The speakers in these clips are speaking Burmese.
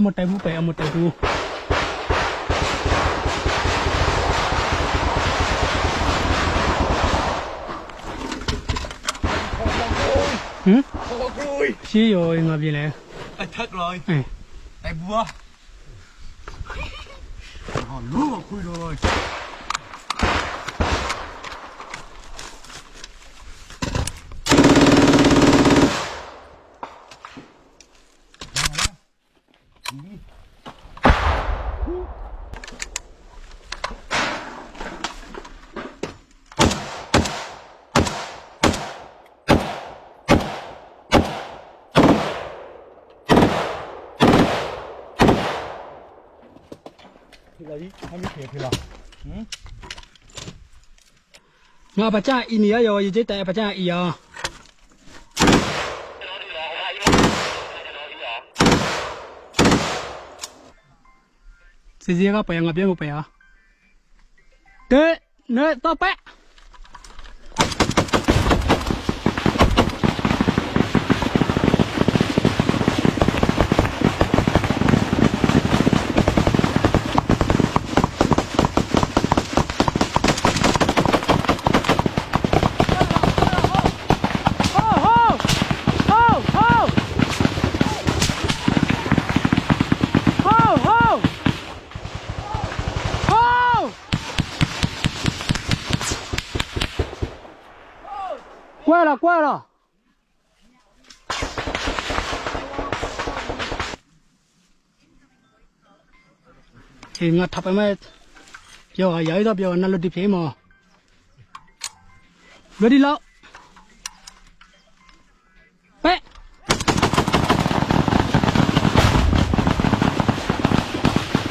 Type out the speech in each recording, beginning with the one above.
అమ్మ టైపు పై అమ్మ type Ừ? Xí rồi ngồi gì nè. Ê, Thất rồi. Ừ. Đại vua Hòn lúa mà khui rồi. Vielleicht haben wir Fehler. Hm? ငါပကြအီနီရရောရေကျတဲ့ပကြအီရောစီစီကပယံငါပြေမပယတဲ့နဲ့တော့ပက် 怪了怪了！你那打的没？要个野多不要那老地皮么？不要地老。哎！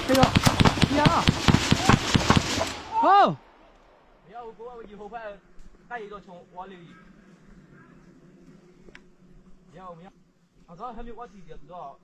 这个，第二。好。你要我哥，我以后派派一个枪，我留意。要不要？啊，这还没我提的，知道？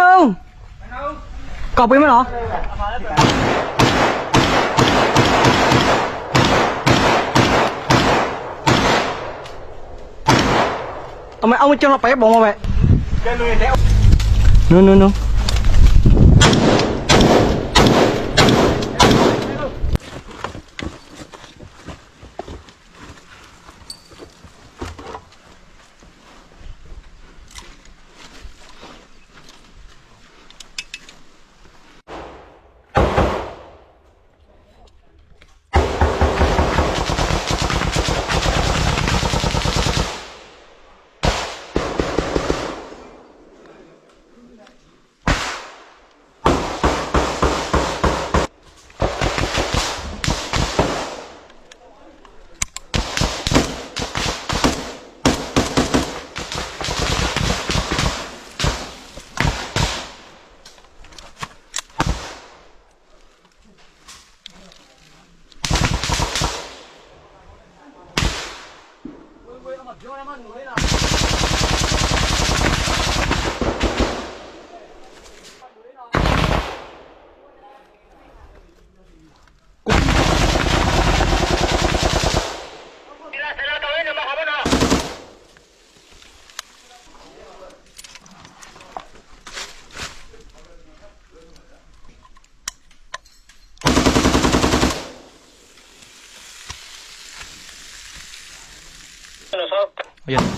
นึ่งกอบปไหมเหรอทำไมเอามันจนเราไปบอกมาไปนู่นนู้นนู้น เ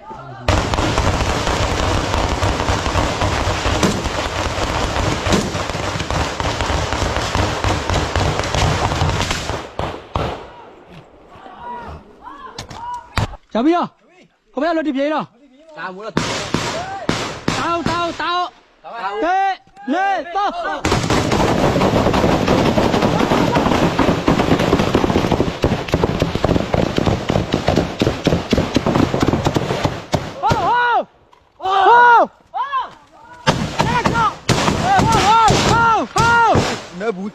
ရတယ်ကြာပြီရောခမရလွတ်တိပြေတော့ Sa mu là. တောက်တောက်တောက် Tao.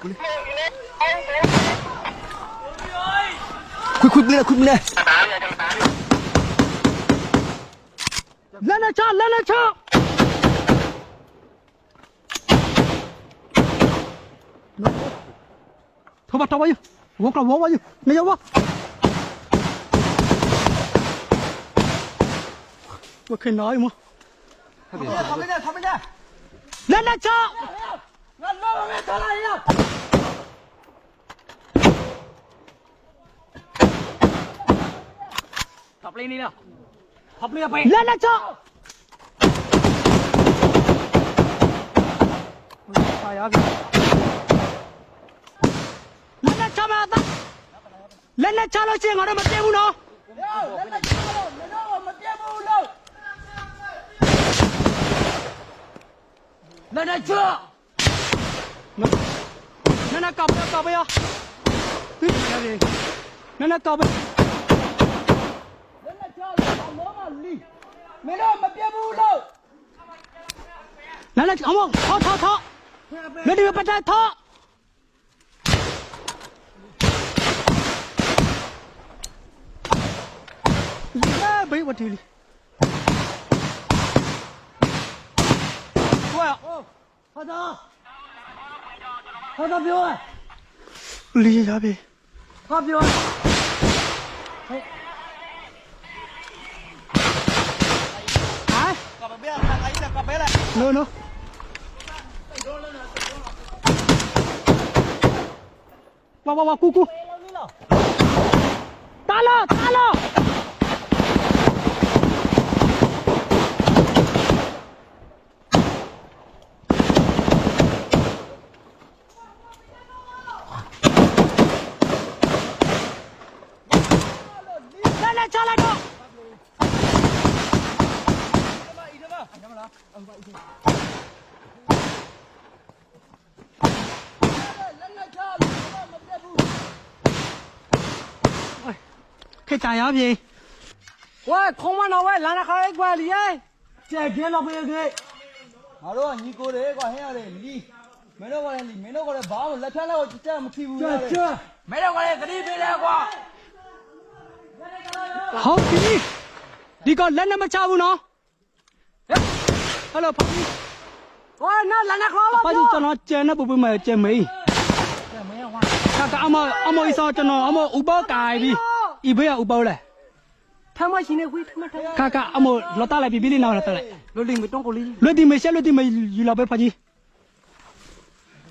คุยคุยคุยเลยคุยเลยเล่นนะชอบเล่นนะชอบทบทบไว้อยูวงกลับวงไว้อยูไม่ยอมวะว่าเคยน้อยมั้งทำไม่ได้ทำไม่ได้ทำไม่ได้เล่นนะชอบ Thọc lên đi nào Thọc lên mày Lên đã cho Lên đã cho mày ta Lên cho nó chuyện ở đây mà tiêu nó Lên đã cho là thằng nó mà lì Mày đâu mà tiếp bù đâu နနအမောထောထောထောလက်ဒီပတက်ထောဘေးဝတီလီဝါ Hả đó Hả đó biểu ơi လီရ Olha o o Babiô! No, no. ကကြာရပြေဝဲခုံးမနော်ဝဲလာနာခါလေးကွာလီရဲ့ကျဲကျဲလောက်ပြေကြွေးငါတို့ကညီကိုတွေကွာဟင်းရတယ်လီမင်းတို့ကလည်းလီမင်းတို့ကလည်းဘာမှလက်ဖြတ်လက်ကိုတက်မထီဘူးလေကျဲမင်းတို့ကလည်းဂရီးပေးတယ်ကွာဟုတ်ပြီဒီကလက်နဲ့မချဘူးနော်ဟဲ့လိုဖာကြီးဟောနော်လာနာခါလို့ဖာကြီးကျွန်တော်ကျဲနဲ့ပူပူမဲ့ကျဲမေးကျဲမေးဟောကကအမအမအီစောကျွန်တော်အမဥပကိုင်ပြီး อีเบียอุบเอาเลยทำไมชินเนี่ยคุยทำไมทำข้าข้าเอาหมดลอตตาเลยบิบิลินเอาลอตตาเลยรถลิงไม่ต้องกูลิงรถลิงไม่ใช่รถลิงไม่อยู่เราไปพอดี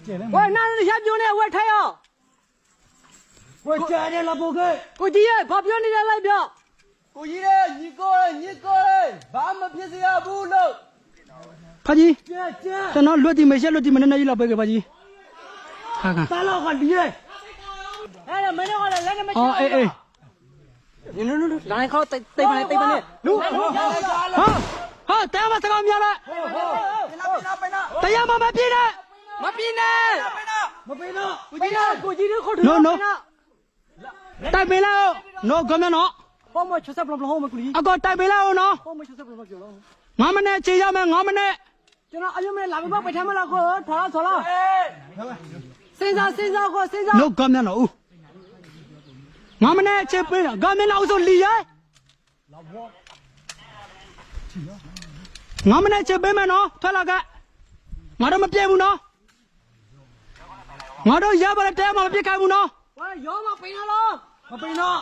喂，那是下标呢？我太阳。我家里老不给。我爹把标你来来标。我一人一个人一个人，把门平时也不弄。帕吉，在那落地没下落地没那一老百个帕吉，看看。咱老个厉害。哎，没那个了，来个没。哦，哎哎。 နင်နင်လိုင်းခေါတိတ်တိတ်ပါနဲ့တိတ်ပါနဲ့လူဟာဟာတရားမစကားများလားတရားမမပြင်းနဲ့မပြင်းနဲ့မပြင်းတော့ကိုကြီးကိုကြီးတို့ခေါ်ထုတ်နော်တိုင်ပေးလိုက်အောင်နော်ကောင်းမနော်ပေါ်မချစပ်ဘလဘလဟောမကူကြီးအကောတိုင်ပေးလိုက်အောင်နော်ပေါ်မချစပ်ဘလဘလကြော်လောက်ငါမနဲ့ခြေရမယ်ငါမနဲ့ကျွန်တော်အယုံနဲ့လာပြီးပတ်ထမ်းမလားခေါ်ထော်လားဆော်လားစဉ်းစားစဉ်းစားခေါ်စဉ်းစားနော်ကောင်းမနော်ဦး ငါမနဲ့အချက်ပေးတာငါမင်းလောက်ဆိုလီရဲငါမနဲ့အချက်ပေးမယ်နော်ထွက်လာကငါတို့မပြည့်ဘူးနော်ငါတို့ရပါတဲ့တဲမှာမပြစ်ခိုင်းဘူးနော်ဝါရောမပိန်လားမပိန်တော့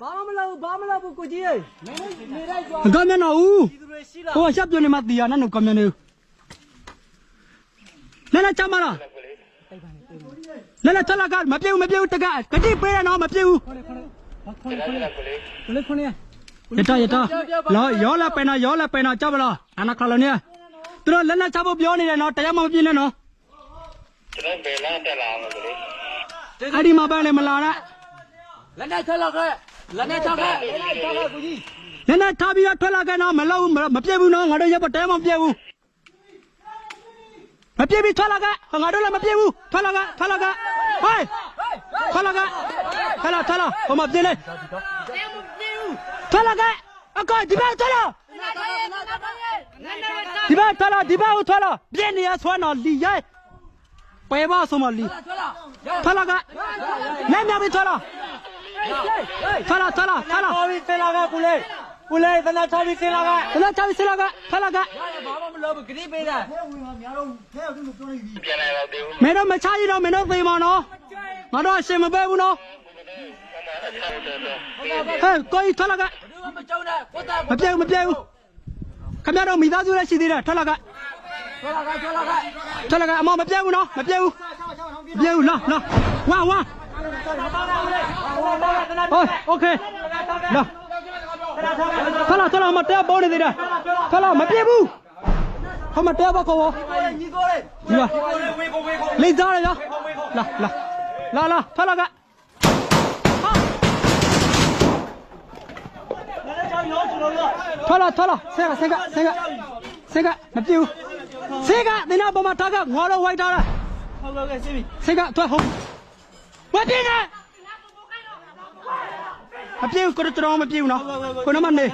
ဘာမလို့ဘာမလို့ကိုကြီးရေနေနေလိုက်ကြ။ကမ်းမနော်ဦး။ဟိုရှပ်ပြနေမှတီးရနော်ကမ်းမနော်။လဲလဲချမလား။ လဲလဲထလာကမပြေဘူးမပြေဘူးတကကတိပေးရနော်မပြေဘူးဘယ်ခွန်းရရတရတလောရောလာပဲနော်ရောလာပဲနော်ကြပါလားအနာခလနေသူတို့လက်လက်ချဖို့ပြောနေတယ်နော်တရားမပြင်းနဲ့နော်ကျွန်တော်ဘယ်လမ်းတက်လာမှာလဲအဲ့ဒီမှာပဲလေမလာနဲ့လက်နဲ့ထွက်လာခဲ့လက်နဲ့ထွက်ခဲ့လက်နဲ့ထွက်ခဲ့ကိုကြီးလက်လက်ထားပြီးတော့ထွက်လာခဲ့နော်မလို့ဘူးမပြည့်ဘူးနော်ငါတို့ရပ်ပတဲမပြည့်ဘူး မပြည့်ပြီးထွက်လာခဲ့ငါတို့လည်းမပြည့်ဘူးထွက်လာခဲ့ထွက်လာခဲ့ဟိုင်းထွက်လာခဲ့ထွက်လာထွက်လာဟိုမှာပြင်းလေထွက်လာခဲ့အကောဒီဘက်ထွက်လာဒီဘက်ထွက်လာဒီဘက်ကိုထွက်လာပြင်းနေရဆွမ်းတော့လီရဲပဲပါဆုံးမလီထွက်လာထွက်လာခဲ့လက်မြပြီးထွက်လာထွက်လာထွက်လာထွက်လာတော်ပြီဆင်းလာခဲ့ကိုလေး ကိုလေးသနာထားပြီဆင်းလာခဲ့ တလားချပြီးဆက်လာခဲ့ထွက်လာခဲ့ ဘာမှမလုပ်ဘူးဂရိပေးတာ ပြန်လာတော့သေးဘူး မင်းတို့မချရတော့မင်းတို့သေမှာနော်ငါတို့အရှင်မပဲဘူးနော်ဟဲ့ကိုကြီးထွက်လာက ဘူးမကြောက်နဲ့ကိုသား မပြေဘူးမပြေဘူးခင်ဗျားတို့မိသားစုလည်းရှိသေးတယ်ထွက်လာက ထွက်လာခဲ့ထွက်လာခဲ့ ထွက်လာကအမမပြေဘူးနော်မပြေဘူးမပြေဘူးလာလာဝါဝါဟိုโอเคလာ ထွက်လာထွက်လာမတဲပေါ်နေသေးတယ်ထွက်လာမပြေဘူးဟောမတဲပါခေါ်ဝညီကိုလေးဒီပါလိမ့်သားရရလာလာလာလာထွက်လာကဟာထွက်လာထွက်လာဆက်ကဆက်ကဆက်ကဆက်ကမပြေဘူးဆက်ကဒီနာပေါ်မှာထားကငါတော့ဝိုက်ထားတာဟုတ်ကဲ့ရှင်းပြီဆက်ကထွက်ဟုတ်မပြေနဲ့ မပြေဘူးကိုတော်တော်မပြေဘူးနော်ကိုနမနေ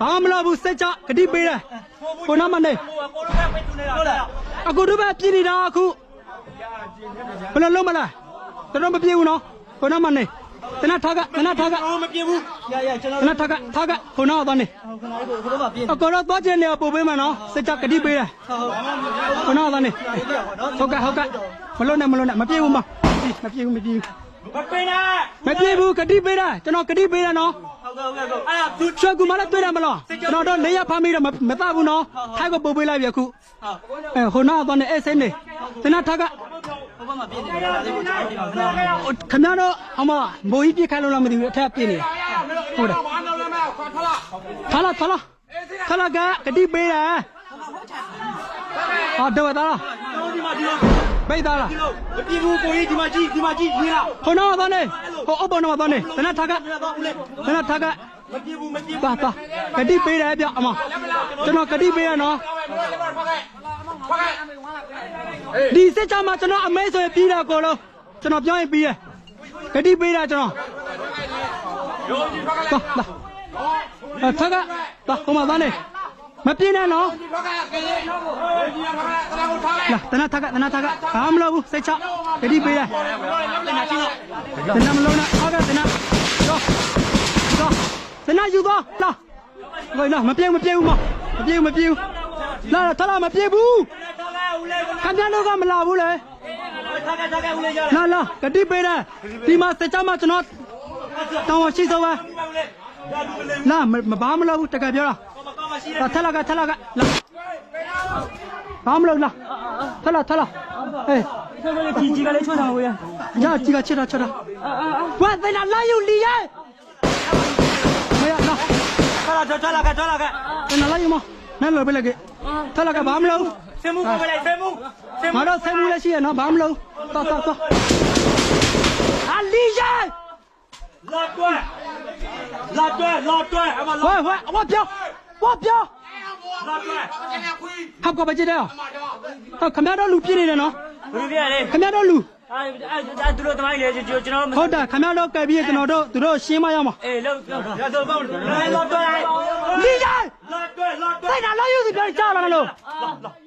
ဘာမှမလုပ်ဘူးစက်ချဂတိပေးတယ်ကိုနမနေဟိုကကိုလိုပဲပြနေတာဟုတ်လားအခုတို့ပဲပြည်နေတာအခုဘယ်လိုလုပ်မလဲတော်တော်မပြေဘူးနော်ခုနမနေတနထားကတနထားကအော်မပြေဘူးရရကျွန်တော်တနထားကထားကခုနတော့နေဟိုကလေးကိုဘုရားပြင်းအကောတော့သွားခြင်းနေပို့ပေးမယ်နော်စက်ချကတိပေးတယ်ဟုတ်ခုနတော့နေဟုတ်ကဲ့ဟုတ်ကဲ့မလို့နဲ့မလို့နဲ့မပြေဘူးမမပြေဘူးမပြေဘူး မပင်းနဲ့မပြေဘူးကတိပေးတယ်ကျွန်တော်ကတိပေးတယ်နော်ဟုတ်ကဲ့ဟုတ်ကဲ့အဲ့ဒါသူချွတ်ကူမလည်းတွေ့တယ်မလားကျွန်တော်တော့နေရဖမ်းမိတော့မတဘူးနော်ထိုက်ကိုပို့ပေးလိုက်ပြီအခုဟုတ်အဲခုနတော့နေအဲ့စိနေတနထားကဘုရားမပြင်းနေတာလေကိုကျွန်တော်ဒီမှာခဏခင်ဗျားတို့အမမိုးကြီးပြစ်ခိုင်းလို့လားမသိဘူးအထက်ပြင်းနေဟုတ်တယ်ထားလာထားလာထားလာကကတိပေးတယ်ဟာတော့သားလားဒီမှာဒီလို ပိတ်သားလားမပြေဘူးကိုကြီးဒီမှာကြည့်ဒီမှာကြည့်ဒီလားခုနကသွားနေဟိုအပေါ်တော့သွားနေတနထားကတော့ဦးလေးတနထားကမပြေဘူးမပြေဘူးပါပါကတိပေးတယ်ပြအမကျွန်တော်ကတိပေးရနော်ဒီစစ်ချမှာကျွန်တော်အမဲဆိုရင်ပြီးတာကိုလုံးကျွန်တော်ပြောရင်ပြီးတယ်ကတိပေးတာကျွန်တော်ပါပါအထက်ကပါဟိုမှာသားနေ မပြင်းနဲ့နော်လာတနထက်ကတနထက်ကဘာမလုပ်ဘူးစိတ်ချကတိပေးတယ်တနမလုံးနဲ့အောက်ကတနတော့တော့တနယူတော့လာဝိုင်းလာမပြေဘူးမပြေဘူးမမပြေဘူးမပြေဘူးလာလာထလာမပြေဘူးတော့လဲဦးလေးကခင်ဗျားတို့ကမလာဘူးလေထားခဲ့ထားခဲ့ဦးလေးရလာလာကတိပေးတယ်ဒီမှာစိတ်ချမှာကျွန်တော်တောင်းဝရှိဆုံးပါဦးလေးရဘူးလေလာမဘာမလုပ်ဘူးတကယ်ပြောတာမကောင်းမရှိတယ် လာထလာကထလာကလာဘာမလုပ်လာထလာထလာအေးကြီးကြီးကလေးချွတ်တာဝေးညာကြီးကချစ်တာချစ်တာဝါသနာလာယူလီရဲ့မရလာခလာထွက်လာခဲ့ထွက်လာခဲ့သနာလာယူမနဲ့လောပဲလေကထလာကဘာမလုပ်ဆင်းမှုကိုပဲလိုက်ဆင်းမှုဆင်းငါမှုတော့ဆဲမှုလည်းရှိရနော်ဘာမလုပ်တော့တော့တော့အလီရဲ့လာတွဲလာတွဲလာတွဲအမဝါလာဝါဝါပြောဝါပြော လာတွဲဟပ်ကပဲကြည့်တယ်ဟောခမရတော့လူပြည့်နေတယ်နော်ဘယ်လိုပြရလဲခမရတော့လူအဲအဲသူတို့တမိုင်းလေကျွန်တော်တို့ဟုတ်တယ်ခမရတော့ကဲပြီးကျွန်တော်တို့သူတို့ရှင်းမရမှာအေးလောက်ရတော့ပေါ့လာလာတွဲလီရဲ့လာတွဲလာတွဲစိတ်နာလာယူစီပြောကြလာလို့လာလာ